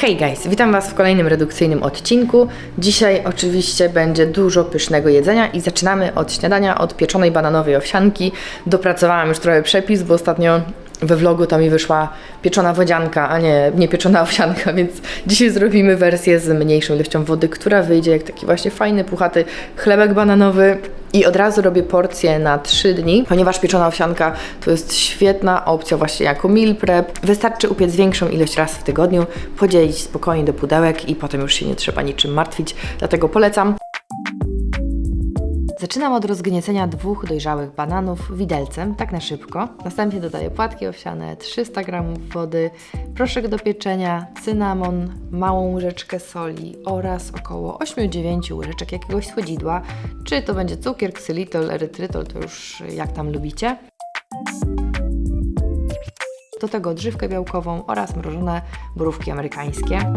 Hej guys, witam Was w kolejnym redukcyjnym odcinku. Dzisiaj oczywiście będzie dużo pysznego jedzenia i zaczynamy od śniadania, od pieczonej bananowej owsianki. Dopracowałam już trochę przepis, bo ostatnio we vlogu to mi wyszła pieczona wodzianka, a nie, nie pieczona owsianka, więc dzisiaj zrobimy wersję z mniejszą ilością wody, która wyjdzie jak taki właśnie fajny, puchaty chlebek bananowy. I od razu robię porcję na 3 dni, ponieważ pieczona owsianka to jest świetna opcja właśnie jako meal prep. Wystarczy upiec większą ilość raz w tygodniu, podzielić spokojnie do pudełek i potem już się nie trzeba niczym martwić, dlatego polecam. Zaczynam od rozgniecenia dwóch dojrzałych bananów widelcem, tak na szybko. Następnie dodaję płatki owsiane, 300 g wody, proszek do pieczenia, cynamon, małą łyżeczkę soli oraz około 8-9 łyżeczek jakiegoś słodzidła. Czy to będzie cukier, ksylitol, erytrytol, to już jak tam lubicie. Do tego odżywkę białkową oraz mrożone borówki amerykańskie.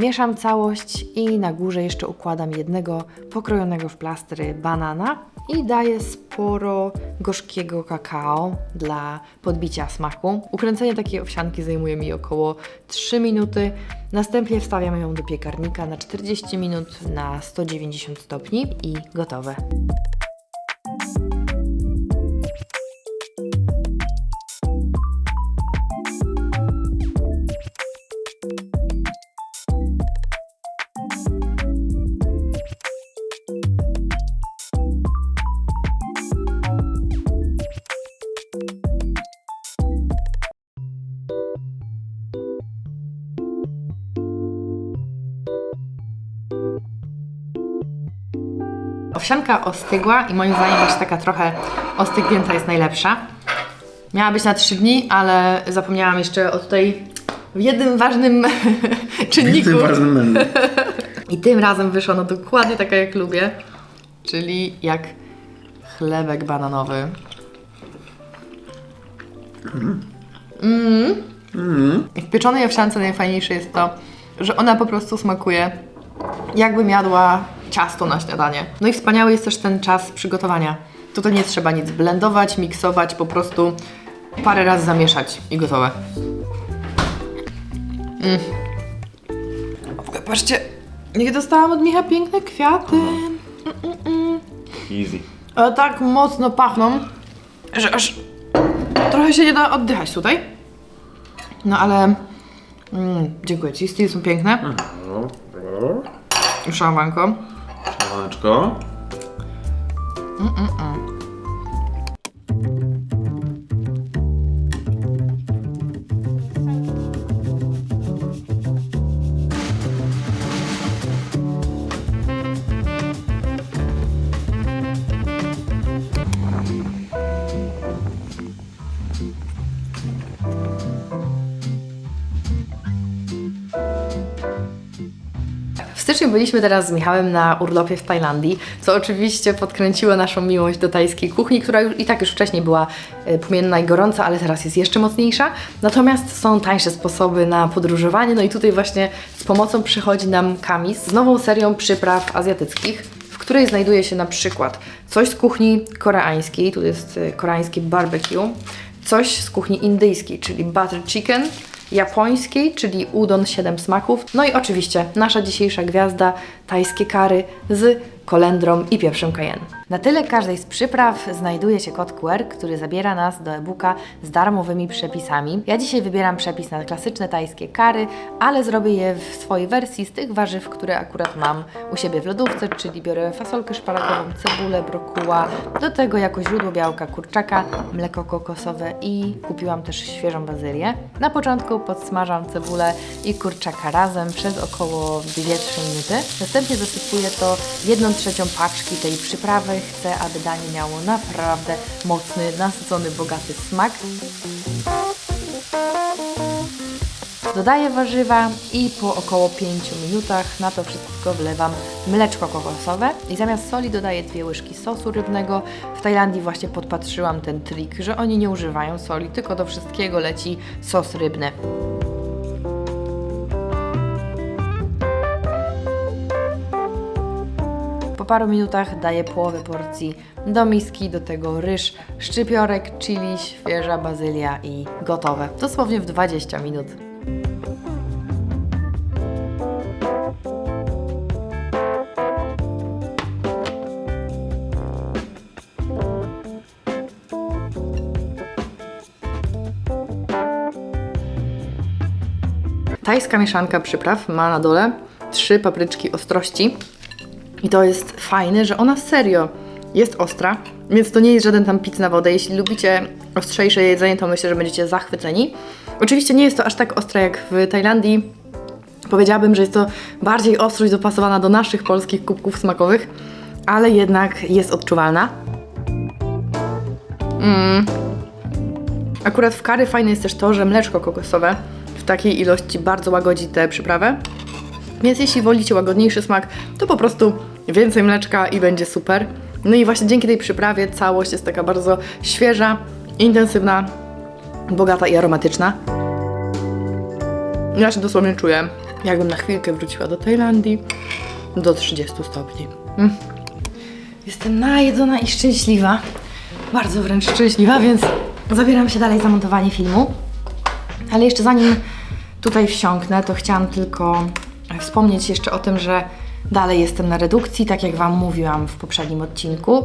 Mieszam całość i na górze jeszcze układam jednego pokrojonego w plastry banana i daję sporo gorzkiego kakao dla podbicia smaku. Ukręcenie takiej owsianki zajmuje mi około 3 minuty. Następnie wstawiam ją do piekarnika na 40 minut na 190 stopni i gotowe. Owsianka ostygła i moim zdaniem właśnie taka trochę ostygnięta jest najlepsza. Miała być na 3 dni, ale zapomniałam jeszcze o tutaj w jednym ważnym czynniku. Tym ważnym menu. I tym razem wyszła no dokładnie taka jak lubię, czyli jak chlebek bananowy. Mm. W pieczonej owsiance najfajniejsze jest to, że ona po prostu smakuje jakbym jadła ciasto na śniadanie. No i wspaniały jest też ten czas przygotowania. Tutaj nie trzeba nic blendować, miksować, po prostu parę razy zamieszać i gotowe. Mm. Patrzcie, nie dostałam od Micha piękne kwiaty. Easy. Ale tak mocno pachną, że aż trochę się nie da oddychać tutaj. No ale mm, dziękuję Ci, styl są piękne. Szampanko. Szamaneczko. W styczniu byliśmy teraz z Michałem na urlopie w Tajlandii, co oczywiście podkręciło naszą miłość do tajskiej kuchni, która już, i tak już wcześniej była e, płomienna i gorąca, ale teraz jest jeszcze mocniejsza. Natomiast są tańsze sposoby na podróżowanie, no i tutaj właśnie z pomocą przychodzi nam Kamis z nową serią przypraw azjatyckich, w której znajduje się na przykład coś z kuchni koreańskiej, tu jest e, koreańskie barbecue, coś z kuchni indyjskiej, czyli butter chicken, japońskiej, czyli udon 7 smaków. No i oczywiście nasza dzisiejsza gwiazda, tajskie kary z kolendrą i pieprzem cayenne. Na tyle każdej z przypraw znajduje się kod QR, który zabiera nas do e-booka z darmowymi przepisami. Ja dzisiaj wybieram przepis na klasyczne tajskie kary, ale zrobię je w swojej wersji z tych warzyw, które akurat mam u siebie w lodówce, czyli biorę fasolkę szparagową, cebulę, brokuła, do tego jako źródło białka kurczaka, mleko kokosowe i kupiłam też świeżą bazylię. Na początku podsmażam cebulę i kurczaka razem przez około 2-3 minuty. Następnie zasypuję to 1 trzecią paczki tej przyprawy. Chcę, aby danie miało naprawdę mocny, nasycony, bogaty smak. Dodaję warzywa i po około 5 minutach na to wszystko wlewam mleczko kokosowe i zamiast soli dodaję dwie łyżki sosu rybnego. W Tajlandii właśnie podpatrzyłam ten trik, że oni nie używają soli, tylko do wszystkiego leci sos rybny. Paru minutach daję połowę porcji do miski, do tego ryż, szczypiorek, chili, świeża bazylia i gotowe. Dosłownie w 20 minut. Tajska mieszanka przypraw ma na dole trzy papryczki ostrości. I to jest fajne, że ona serio jest ostra, więc to nie jest żaden tam pic na wodę. Jeśli lubicie ostrzejsze jedzenie, to myślę, że będziecie zachwyceni. Oczywiście nie jest to aż tak ostre jak w Tajlandii. Powiedziałabym, że jest to bardziej ostrość dopasowana do naszych polskich kubków smakowych, ale jednak jest odczuwalna. Akurat w kary fajne jest też to, że mleczko kokosowe w takiej ilości bardzo łagodzi tę przyprawę. Więc jeśli wolicie łagodniejszy smak, to po prostu więcej mleczka i będzie super. No i właśnie dzięki tej przyprawie całość jest taka bardzo świeża, intensywna, bogata i aromatyczna. Ja się dosłownie czuję, jakbym na chwilkę wróciła do Tajlandii do 30 stopni. Mm. Jestem najedzona i szczęśliwa. Bardzo wręcz szczęśliwa, więc zabieram się dalej za montowanie filmu. Ale jeszcze zanim tutaj wsiąknę, to chciałam tylko wspomnieć jeszcze o tym, że dalej jestem na redukcji, tak jak Wam mówiłam w poprzednim odcinku.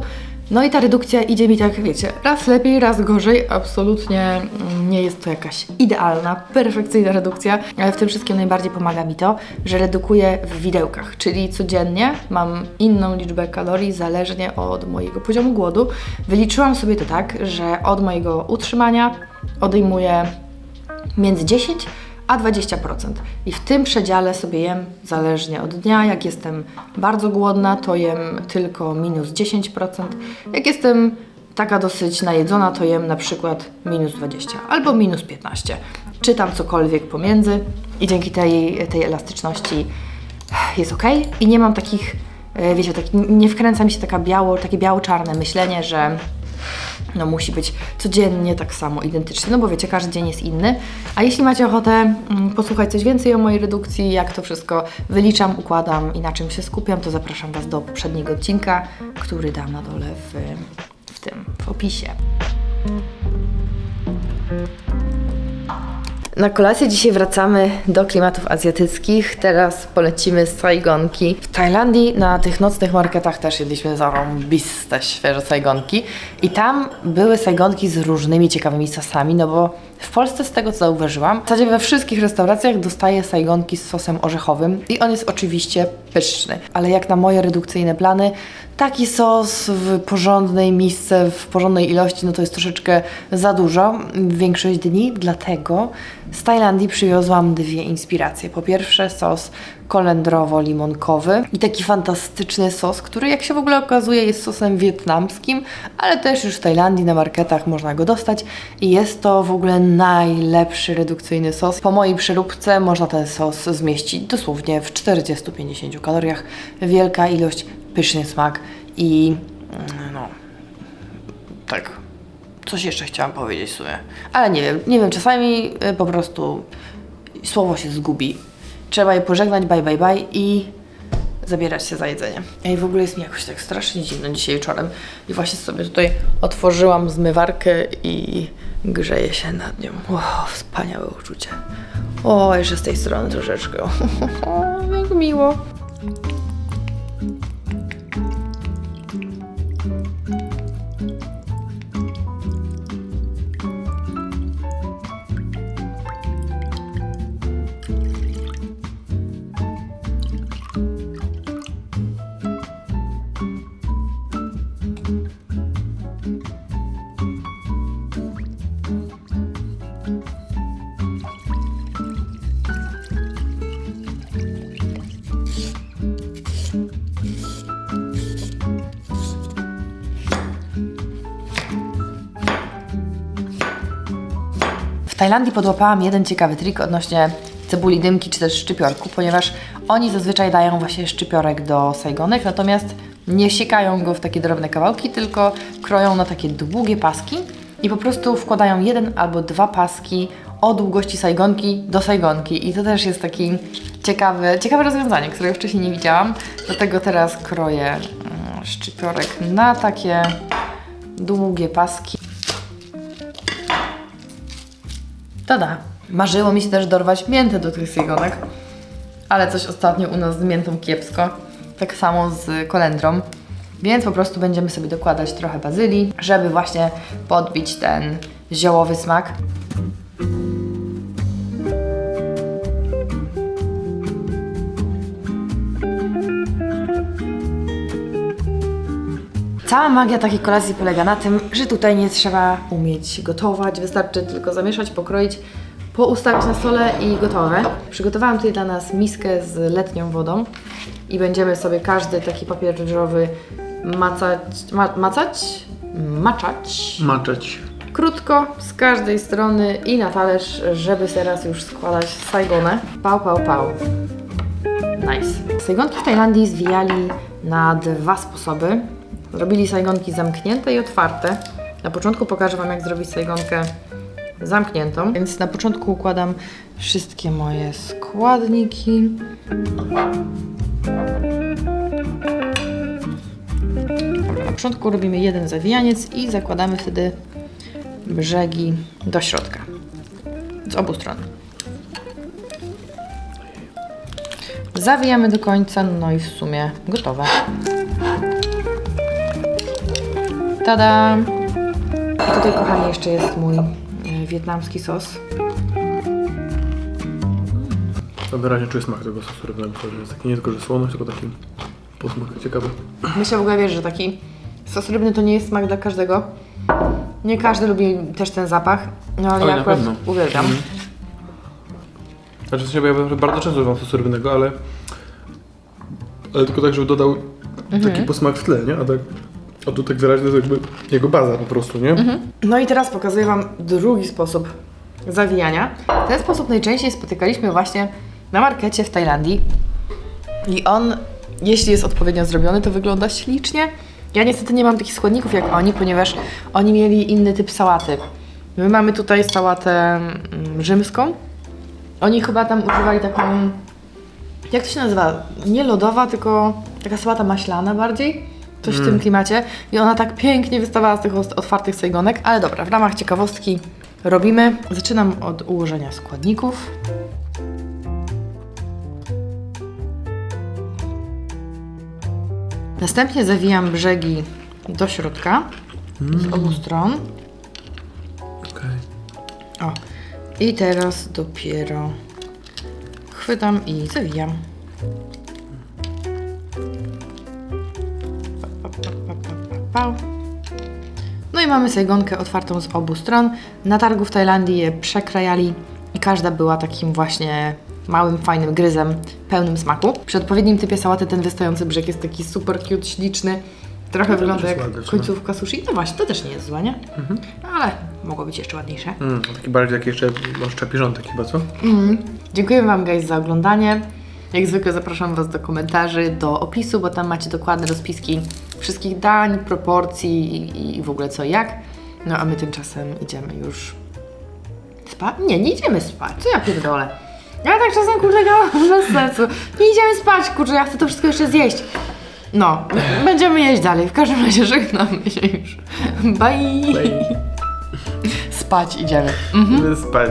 No i ta redukcja idzie mi tak, wiecie, raz lepiej, raz gorzej. Absolutnie mm, nie jest to jakaś idealna, perfekcyjna redukcja, ale w tym wszystkim najbardziej pomaga mi to, że redukuję w widełkach, czyli codziennie mam inną liczbę kalorii zależnie od mojego poziomu głodu. Wyliczyłam sobie to tak, że od mojego utrzymania odejmuję między 10 a 20%. I w tym przedziale sobie jem zależnie od dnia. Jak jestem bardzo głodna, to jem tylko minus 10%. Jak jestem taka dosyć najedzona, to jem na przykład minus 20 albo minus 15. Czytam cokolwiek pomiędzy i dzięki tej, tej elastyczności jest ok. I nie mam takich, e, wiecie, tak, nie wkręca mi się taka biało, takie biało-czarne myślenie, że no musi być codziennie tak samo, identycznie, no bo wiecie, każdy dzień jest inny. A jeśli macie ochotę mm, posłuchać coś więcej o mojej redukcji, jak to wszystko wyliczam, układam i na czym się skupiam, to zapraszam Was do poprzedniego odcinka, który dam na dole w, w tym, w opisie. Na kolację dzisiaj wracamy do klimatów azjatyckich. Teraz polecimy z Saigonki. W Tajlandii na tych nocnych marketach też jedliśmy zarąbiste świeże Saigonki. I tam były Saigonki z różnymi ciekawymi sosami, no bo w Polsce z tego co zauważyłam, w zasadzie we wszystkich restauracjach dostaję Saigonki z sosem orzechowym i on jest oczywiście pyszny. Ale jak na moje redukcyjne plany, taki sos w porządnej misce, w porządnej ilości, no to jest troszeczkę za dużo większość dni, dlatego z Tajlandii przywiozłam dwie inspiracje. Po pierwsze sos kolendrowo-limonkowy i taki fantastyczny sos, który jak się w ogóle okazuje jest sosem wietnamskim, ale też już w Tajlandii na marketach można go dostać i jest to w ogóle najlepszy redukcyjny sos. Po mojej przeróbce można ten sos zmieścić dosłownie w 40-50 kaloriach. Wielka ilość, pyszny smak i mm, no tak. Coś jeszcze chciałam powiedzieć w sumie. Ale nie wiem, nie wiem, czasami y, po prostu słowo się zgubi. Trzeba je pożegnać, bye bye bye i zabierać się za jedzenie. Ej, w ogóle jest mi jakoś tak strasznie zimno dzisiaj wieczorem i właśnie sobie tutaj otworzyłam zmywarkę i grzeję się nad nią. Wow, wspaniałe uczucie. O, jeszcze z tej strony troszeczkę. Jak miło. Tajlandii podłapałam jeden ciekawy trik odnośnie cebuli dymki czy też szczypiorku, ponieważ oni zazwyczaj dają właśnie szczypiorek do sajgonek, natomiast nie siekają go w takie drobne kawałki, tylko kroją na takie długie paski i po prostu wkładają jeden albo dwa paski o długości sajgonki do sajgonki. I to też jest taki ciekawy, ciekawe rozwiązanie, którego wcześniej nie widziałam. Dlatego teraz kroję mm, szczypiorek na takie długie paski. Tada! Marzyło mi się też dorwać miętę do tych sejgonek, ale coś ostatnio u nas z miętą kiepsko. Tak samo z kolendrą. Więc po prostu będziemy sobie dokładać trochę bazylii, żeby właśnie podbić ten ziołowy smak. Cała magia takiej kolacji polega na tym, że tutaj nie trzeba umieć gotować, wystarczy tylko zamieszać, pokroić, poustawić na stole i gotowe. Przygotowałam tutaj dla nas miskę z letnią wodą i będziemy sobie każdy taki papier ryżowy macać, ma, macać, maczać Maczeć. krótko z każdej strony i na talerz, żeby teraz już składać sajgonę. Pał, pał, pał. Nice. Sajgonki w Tajlandii zwijali na dwa sposoby. Robili sajgonki zamknięte i otwarte. Na początku pokażę Wam, jak zrobić sajgonkę zamkniętą. Więc na początku układam wszystkie moje składniki. Na początku robimy jeden zawijaniec i zakładamy wtedy brzegi do środka. Z obu stron. Zawijamy do końca, no i w sumie gotowe. Tada! I tutaj, kochani, jeszcze jest mój e, wietnamski sos. To wyraźnie czuję smak tego sosu rybnego, że jest taki nie tylko, że słoność, tylko taki posmak ciekawy. Myślę w ogóle, wiesz, że taki sos rybny to nie jest smak dla każdego. Nie każdy lubi też ten zapach, no ale Oj, ja na akurat pewno. uwielbiam. Mhm. Znaczy, w sensie, bo ja bardzo często używam sosu rybnego, ale... Ale tylko tak, żeby dodał taki posmak w tle, nie? A tak... A tu tak wyraźnie jest jakby jego baza po prostu, nie? No i teraz pokazuję Wam drugi sposób zawijania. Ten sposób najczęściej spotykaliśmy właśnie na markecie w Tajlandii. I on, jeśli jest odpowiednio zrobiony, to wygląda ślicznie. Ja niestety nie mam takich składników jak oni, ponieważ oni mieli inny typ sałaty. My mamy tutaj sałatę mm, rzymską. Oni chyba tam używali taką, jak to się nazywa? Nie lodowa, tylko taka sałata maślana bardziej. Coś w tym klimacie. I ona tak pięknie wystawała z tych otwartych sejgonek. Ale dobra, w ramach ciekawostki robimy. Zaczynam od ułożenia składników. Następnie zawijam brzegi do środka z obu stron. Okej. O, i teraz dopiero chwytam i zawijam. Pa, pa, pa. No i mamy sajgonkę otwartą z obu stron. Na targu w Tajlandii je przekrajali i każda była takim właśnie małym, fajnym gryzem, pełnym smaku. Przy odpowiednim typie sałaty ten wystający brzeg jest taki super cute, śliczny. Trochę No, wygląda jak ładne końcówka sushi. No właśnie, to też nie jest złe, nie? Ale mogło być jeszcze ładniejsze. Mm, taki bardziej jak jeszcze, może czapierzątek chyba, co? Mhm. Dziękuję Wam guys za oglądanie. Jak zwykle zapraszam Was do komentarzy, do opisu, bo tam macie dokładne rozpiski wszystkich dań, proporcji i, i w ogóle co i jak. No a my tymczasem idziemy już spać? Nie, nie idziemy spać. Co ja pierdolę? Ja tak czasem kurczę gadam bez sensu. Nie idziemy spać, kurczę, ja chcę to wszystko jeszcze zjeść. No, będziemy jeść dalej. W każdym razie żegnamy się już. Bye. Spać idziemy. Idę spać.